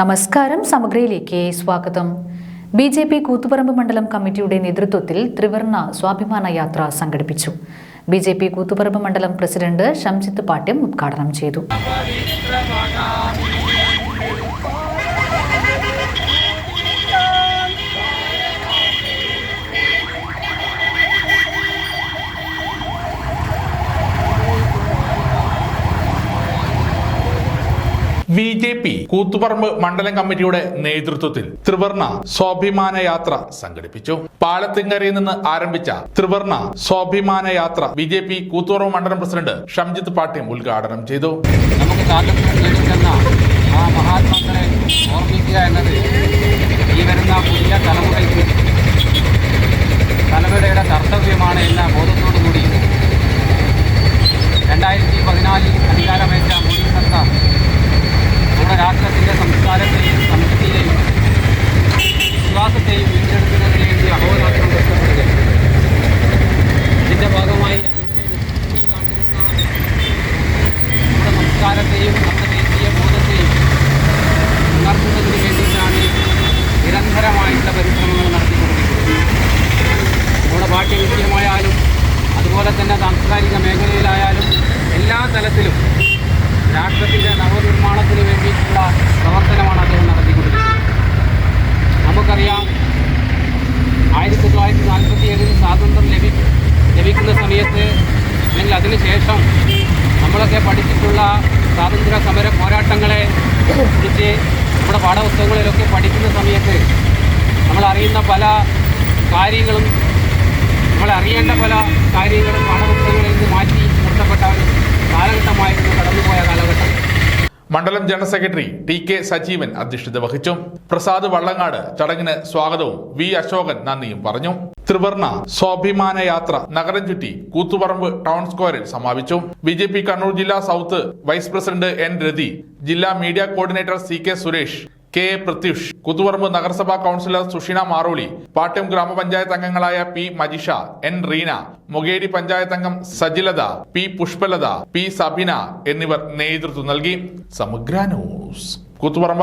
നമസ്കാരം സമഗ്രയിലേക്ക് സ്വാഗതം. B J P Koothuparamba മണ്ഡലം കമ്മിറ്റിയുടെ നേതൃത്വത്തിൽ ത്രിവർണ സ്വാഭിമാന യാത്ര സംഘടിപ്പിച്ചു. ബി ജെ പി കൂത്തുപറമ്പ് മണ്ഡലം പ്രസിഡന്റ് ഷംജിത്ത് പാട്യം ഉദ്ഘാടനം ചെയ്തു. ബി ജെ പി കൂത്തുപറമ്പ് മണ്ഡലം കമ്മിറ്റിയുടെ നേതൃത്വത്തിൽ ത്രിവർണ സ്വാഭിമാന യാത്ര സംഘടിപ്പിച്ചു. പാലത്തിങ്കരയിൽ നിന്ന് ആരംഭിച്ച ത്രിവർണ സ്വാഭിമാന യാത്ര ബി ജെ പി കൂത്തുപറമ്പ് മണ്ഡലം പ്രസിഡന്റ് ഷംജിത്ത് പാട്യം ഉദ്ഘാടനം ചെയ്തു. നമുക്ക് ആ മഹാത്മാക്കളെ ഓർമ്മിക്കുക എന്നത് ഈ നമ്മുടെ പാഠ്യവിഷയമായാലും അതുപോലെ തന്നെ സാംസ്കാരിക മേഖലയിലായാലും എല്ലാ തലത്തിലും രാഷ്ട്രത്തിന്റെ നവനിർമ്മാണത്തിന് വേണ്ടിയിട്ടുള്ള പ്രവർത്തനമാണ് അദ്ദേഹം നടത്തിക്കൊണ്ടിരിക്കുന്നത്. നമുക്കറിയാം ആയിരത്തി തൊള്ളായിരത്തി നാൽപ്പത്തി ഏഴിൽ സ്വാതന്ത്ര്യം ലഭി ലഭിക്കുന്ന സമയത്ത് അല്ലെങ്കിൽ അതിനുശേഷം നമ്മളൊക്കെ പഠിച്ചിട്ടുള്ള സ്വാതന്ത്ര്യ സമര പോരാട്ടങ്ങളെ കുറിച്ച് നമ്മുടെ പാഠപുസ്തകങ്ങളിലൊക്കെ പഠിക്കുന്ന സമയത്ത് നമ്മൾ അറിയുന്ന പല കാര്യങ്ങളും നമ്മൾ അറിയേണ്ട പല കാര്യങ്ങളും പാഠപുസ്തകങ്ങളിൽ നിന്ന് മാറ്റി നിർത്തപ്പെട്ട ഒരു കാലഘട്ടമായിരുന്നു കടന്നുപോയ കാലഘട്ടം. മണ്ഡലം general secretary T K Sajeevan അധ്യക്ഷത വഹിച്ചു. പ്രസാദ് വള്ളങ്ങാട് ചടങ്ങിന് സ്വാഗതവും വി അശോകൻ നന്ദിയും പറഞ്ഞു. ത്രിവർണ സ്വാഭിമാന യാത്ര നഗരം ചുറ്റി കൂത്തുപറമ്പ് ടൗൺ സ്ക്വയറിൽ സമാപിച്ചു. ബി ജെ പി കണ്ണൂർ ജില്ലാ south vice president N Rathi ജില്ലാ media coordinator C K Suresh K Prathyush Kuthuparamba നഗരസഭാ കൗൺസിലർ സുഷിന മാറോളി പാട്യം ഗ്രാമപഞ്ചായത്ത് അംഗങ്ങളായ പി മജിഷ എൻ റീന മൊകേരി പഞ്ചായത്ത് അംഗം സജിലത പി പുഷ്പലത പി സബിന എന്നിവർ നേതൃത്വം നൽകി. സമഗ്ര ന്യൂസ് കൂത്തുപറമ്പ്